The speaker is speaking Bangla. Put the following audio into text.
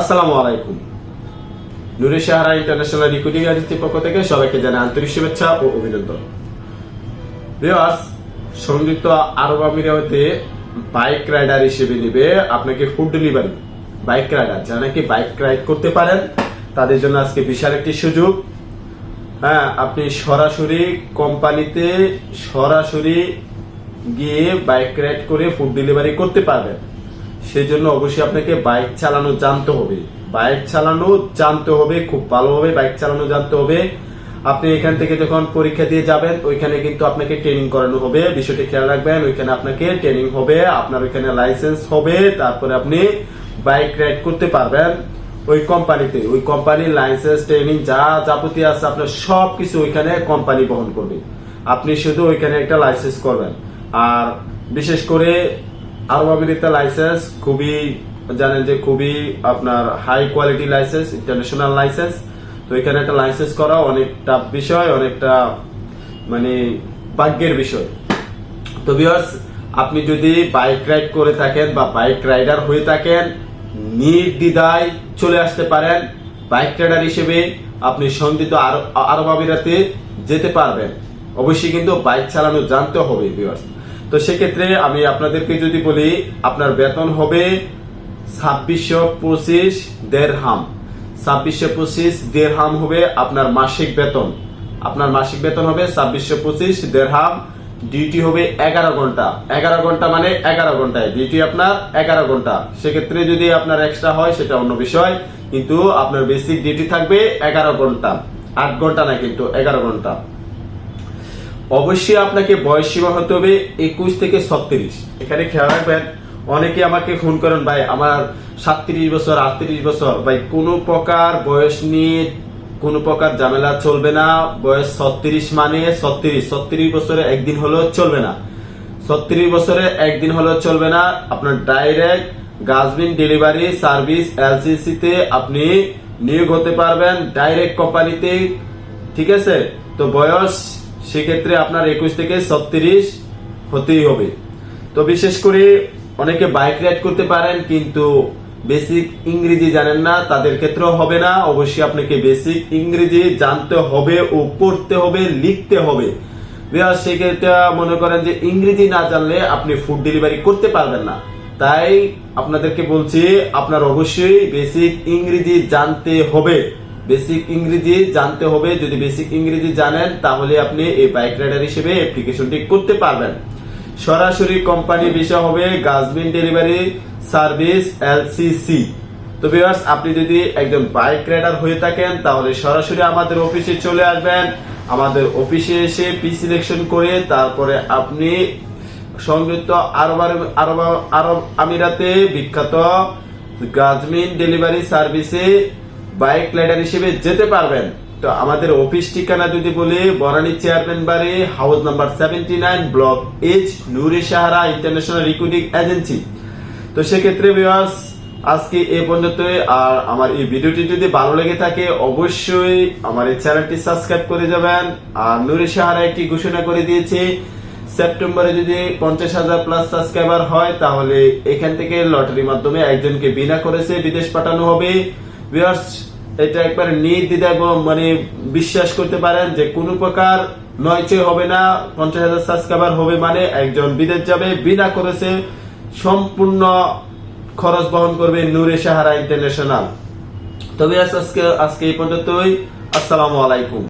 আসসালামু আলাইকুম। নুরে সাহারা ইন্টারন্যাশনাল রিক্রুটিং এজেন্সির পক্ষ থেকে সবাইকে জানাই আন্তরিক শুভেচ্ছা ও অভিনন্দন। ভিউয়ার্স, সংযুক্ত আরব আমিরাতে বাইক রাইডার হিসেবে নেবে আপনাকে ফুড ডেলিভারি। বাইক রাইডার, যারা নাকি বাইক রাইড করতে পারেন, তাদের জন্য আজকে বিশাল একটি সুযোগ। হ্যাঁ আপনি সরাসরি কোম্পানিতে সরাসরি গিয়ে বাইক রাইড করে ফুড ডেলিভারি করতে পারবেন। সেজন্য অবশ্যই আপনাকে বাইক চালানো জানতে হবে। বাইক চালানো জানতে হবে, খুব ভালোভাবে বাইক চালানো জানতে হবে। আপনি এখান থেকে যখন পরীক্ষা দিয়ে যাবেন, ওইখানে কিন্তু আপনাকে ট্রেনিং করানো হবে। বিষয়টি খেয়াল রাখবেন, ওইখানে আপনাকে ট্রেনিং হবে, আপনার ওইখানে লাইসেন্স হবে, তারপরে আপনি বাইক রাইড করতে পারবেন ওই কোম্পানিতে ওই কোম্পানির লাইসেন্স ট্রেনিং যা যাবতীয় আছে, আপনার সব কিছু ওইখানে কোম্পানি বহন করবে। আপনি শুধু ওইখানে একটা লাইসেন্স করবেন। আর বিশেষ করে আরব আমিরাতে লাইসেন্স খুবই জানেন যে খুবই আপনার high quality licence international licence তো এখানে একটা লাইসেন্স করা অনেকটা বিষয়, অনেকটা মানে ভাগ্যের বিষয়। তো ভিউয়ার্স আপনি যদি বাইক রাইড করে থাকেন বা বাইক রাইডার হয়ে থাকেন, নির্দ্বিধায় চলে আসতে পারেন। বাইক রাইডার হিসেবে আপনি সন্ধিত আরব আমিরাতে যেতে পারবেন। অবশ্যই কিন্তু বাইক চালানো জানতে হবে ভিউয়ার্স তো সেক্ষেত্রে আমি আপনাদেরকে যদি বলি, আপনার বেতন হবে ছাব্বিশশো পঁচিশ দেড় হাম ছাব্বিশশো পঁচিশ দেড় হাম হবে আপনার মাসিক বেতন। আপনার মাসিক বেতন হবে ছাব্বিশশো পঁচিশ দেড় হাম ডিউটি হবে এগারো ঘণ্টা। এগারো ঘণ্টা মানে এগারো ঘন্টায়। ডিউটি আপনার এগারো ঘণ্টা। সেক্ষেত্রে যদি আপনার এক্সট্রা হয়, সেটা অন্য বিষয়। কিন্তু আপনার বেসিক ডিউটি থাকবে এগারো ঘণ্টা। আট ঘণ্টা না কিন্তু এগারো ঘণ্টা। অবশ্যই আপনাকে বয়স সীমা হতে হবে একুশ থেকে ছত্রিশ। এখানে খেয়াল রাখবেন, অনেকে আমাকে ফোন করেন, ভাই, আমার সাতত্রিশ বছর, আটত্রিশ বছর, ভাই, কোনো প্রকার বয়স নিয়ে কোনো প্রকার ঝামেলা চলবে না। বয়স ছত্রিশ মানে ছত্রিশ ছত্রিশ বছরে একদিন হলেও চলবে না। ছত্রিশ বছরে একদিন হলেও চলবে না। আপনার ডাইরেক্ট গাছবিন ডেলিভারি সার্ভিস এলসিসি তে আপনি নিয়োগ হতে পারবেন ডাইরেক্ট কোম্পানিতে, ঠিক আছে? তো বয়স সেক্ষেত্রে আপনার একুশ থেকে ছত্রিশ হতেই হবে। তো বিশেষ করে অনেকে বাইক রাইড করতে পারেন, কিন্তু বেসিক ইংরেজি জানেন না, তাদের ক্ষেত্রেও হবে না। অবশ্যই আপনাকে বেসিক ইংরেজি জানতে হবে ও পড়তে হবে, লিখতে হবে। সেক্ষেত্রে মনে করেন যে ইংরেজি না জানলে আপনি ফুড ডেলিভারি করতে পারবেন না। তাই আপনাদেরকে বলছি, আপনার অবশ্যই বেসিক ইংরেজি জানতে হবে। বেসিক ইংরেজি জানতে হবে। যদি বেসিক ইংরেজি জানেন, তাহলে আপনি এই বাইক রাইডার হিসেবে অ্যাপ্লিকেশনটি করতে পারবেন। সরাসরি কোম্পানি বিষয় হবে গাছবিন ডেলিভারি সার্ভিস এলসিসি তো ভিউয়ার্স আপনি যদি একজন বাইক রাইডার হয়ে থাকেন, তাহলে সরাসরি আমাদের অফিসে চলে আসবেন। আমাদের অফিসে এসে পি সিলেকশন করে তারপরে আপনি সংযুক্ত আরব আরব আরব আমিরাতে বিখ্যাত গাজমিন ডেলিভারি সার্ভিসে বাইক রাইডার হিসেবে যেতে পারবেন। তো আমাদের অফিস ঠিকানা যদি বলি বনানী চেয়ারম্যান বাড়ি, house number seventy nine, block H Nuri Sahara international recruiting agency. তো সেক্ষেত্রে ভিউয়ার্স আজকে এ পর্যন্ত আর আমার এই ভিডিওটি যদি ভালো লেগে থাকে, অবশ্যই আমার এই চ্যানেলটি সাবস্ক্রাইব করে যাবেন। আর নুরি সাহারা একটি ঘোষণা করে দিয়েছে, সেপ্টেম্বরে যদি পঞ্চাশ হাজার প্লাস সাবস্ক্রাইবার হয়, তাহলে এখান থেকে লটারির মাধ্যমে একজনকে বিনা করেছে বিদেশ পাঠানো হবে। এটা একবার নির্দ্বিধায় মানে বিশ্বাস করতে পারেন যে কোন প্রকার নয়চয় হবে না, পঞ্চাশ হাজার সাবস্ক্রাইবার হবে মানে একজন বিদেশ যাবে, বিনা করেছে সম্পূর্ণ খরচ বহন করবে নূরে সাহারা ইন্টারন্যাশনাল। তবে আজকে আজকে এই পর্যন্তই। আসসালামু আলাইকুম।